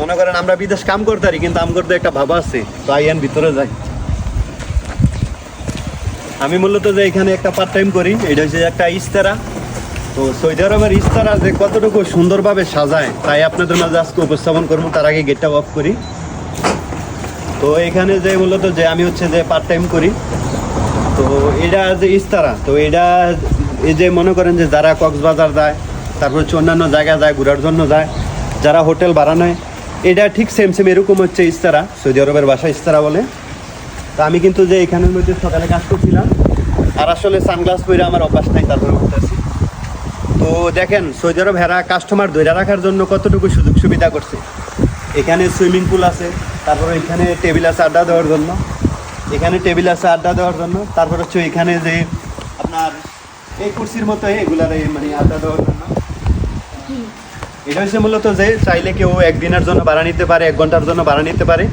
মনে করেন আমরা বিদেশ কাম করতে পারি, কিন্তু আম করতে একটা ভাবা আছে, তো আইয়ান ভিতরে যাই। আমি মূলত যে এখানে একটা পার্ট টাইম করি, এটা হচ্ছে একটা ইস্তারা। তো সৌদি আরবের ইস্তারা যে কতটুকু সুন্দরভাবে সাজায়, তাই আপনাদের মাঝে আজকে উপস্থাপন করব, তার আগে গেটটা অফ করি। তো এখানে যে মূলত যে আমি হচ্ছে যে পার্ট টাইম করি, তো এটা যে ইস্তারা, তো এটা এই যে মনে করেন যে যারা কক্সবাজার যায়, তারপর হচ্ছে অন্যান্য জায়গায় যায়, ঘোরার জন্য যায়, যারা হোটেল ভাড়া নেয় এটা ঠিক সেম সেম এরকম হচ্ছে ইস্তারা, সৌদি আরবের ভাষা ইস্তারা বলে। তা আমি কিন্তু যে এখানের মধ্যে সকালে কাজ করছিলাম, আর আসলে সানগ্লাস পরে আমার অভ্যাস নাই, তারপরে করতেছি তো দেখেন, সৌদি আরব হেরা কাস্টমার ধরে রাখার জন্য কতটুকু সুযোগ সুবিধা করছে। এখানে সুইমিং পুল আছে, তারপরে এখানে টেবিল আছে আড্ডা দেওয়ার জন্য। এখানে টেবিল আছে আড্ডা দেওয়ার জন্য, তারপর হচ্ছে এখানে যে আপনার এই কুর্সির মতো এগুলার মানে আড্ডা দেওয়ার জন্য। এটা হচ্ছে মূলত যে চাইলে কেউ একদিনের জন্য ভাড়া নিতে পারে, এক ঘণ্টার জন্য ভাড়া নিতে পারে।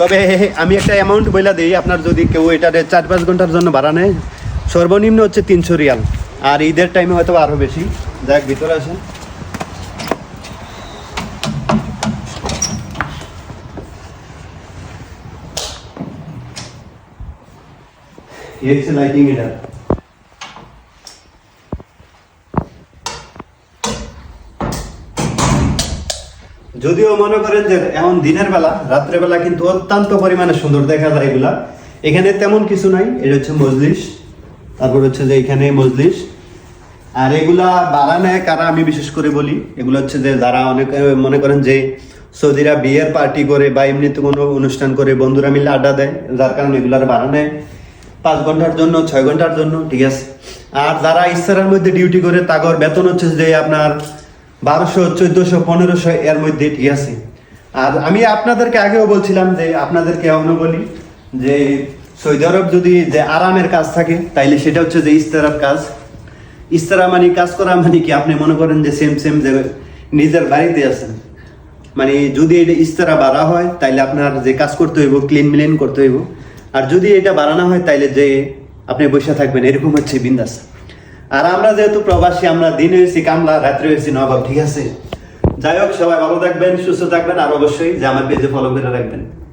তবে আমি একটা অ্যামাউন্ট বইলা দিই, আপনার যদি কেউ এটাতে চার পাঁচ ঘণ্টার জন্য ভাড়া নেয়, সর্বনিম্ন হচ্ছে তিনশো রিয়াল। আর ঈদের টাইমে হয়তো আরও বেশি। যাক, ভিতরে আসেন। এই হচ্ছে লাইটিং এটা। যদিও মনে করেন যে এমন দিনের বেলা রাত্রে বেলা কিন্তু অত্যন্ত পরিমাণে সুন্দর দেখা যায় এগুলা। এখানে তেমন কিছু নাই, এটা হচ্ছে মজলিস। তারপর হচ্ছে যে এখানে মজলিস। আর এগুলা বাড়া নেয় কারা আমি বিশেষ করে বলি, এগুলো হচ্ছে যে যারা অনেক মনে করেন যে সৌদিরা বিয়ের পার্টি করে বা এমনিতে কোনো অনুষ্ঠান করে, বন্ধুরা মিলে আড্ডা দেয়, যার কারণে এগুলার ভাড়া নেয় পাঁচ ঘণ্টার জন্য, ছয় ঘণ্টার জন্য, ঠিক আছে। আর যারা ইস্তারার মধ্যে ডিউটি করে, তাগর বেতন হচ্ছে যে আপনার বারোশো, চোদ্দশো, পনেরোশো এর মধ্যে ঠিক আছে। আর আমি আপনাদেরকে আগেও বলছিলাম যে আপনাদেরকে এখনও বলি যে সৌদি আরব যদি যে আরামের কাজ থাকে, তাইলে সেটা হচ্ছে যে ইস্তারার কাজ। ইস্তারা মানে কাজ করা মানে কি? আপনি মনে করেন যে সেম সেম যে নিজের বাড়িতে আছেন। মানে যদি এটা ইস্তারা বাড়া হয়, তাইলে আপনার যে কাজ করতে হইব ক্লিন মিলেন করতে হইব। আর যদি এটা বাড়ানো হয়, তাইলে যে আপনি বসে থাকবেন, এরকম হচ্ছে বিন্দাস। আর আমরা যেহেতু প্রবাসী, আমরা দিন হয়েছি কামলা, রাত্রে হয়েছি নবাব, ঠিক আছে? যাই হোক, সবাই ভালো থাকবেন, সুস্থ থাকবেন, আর অবশ্যই যে আমার পেজে ফলো করে রাখবেন।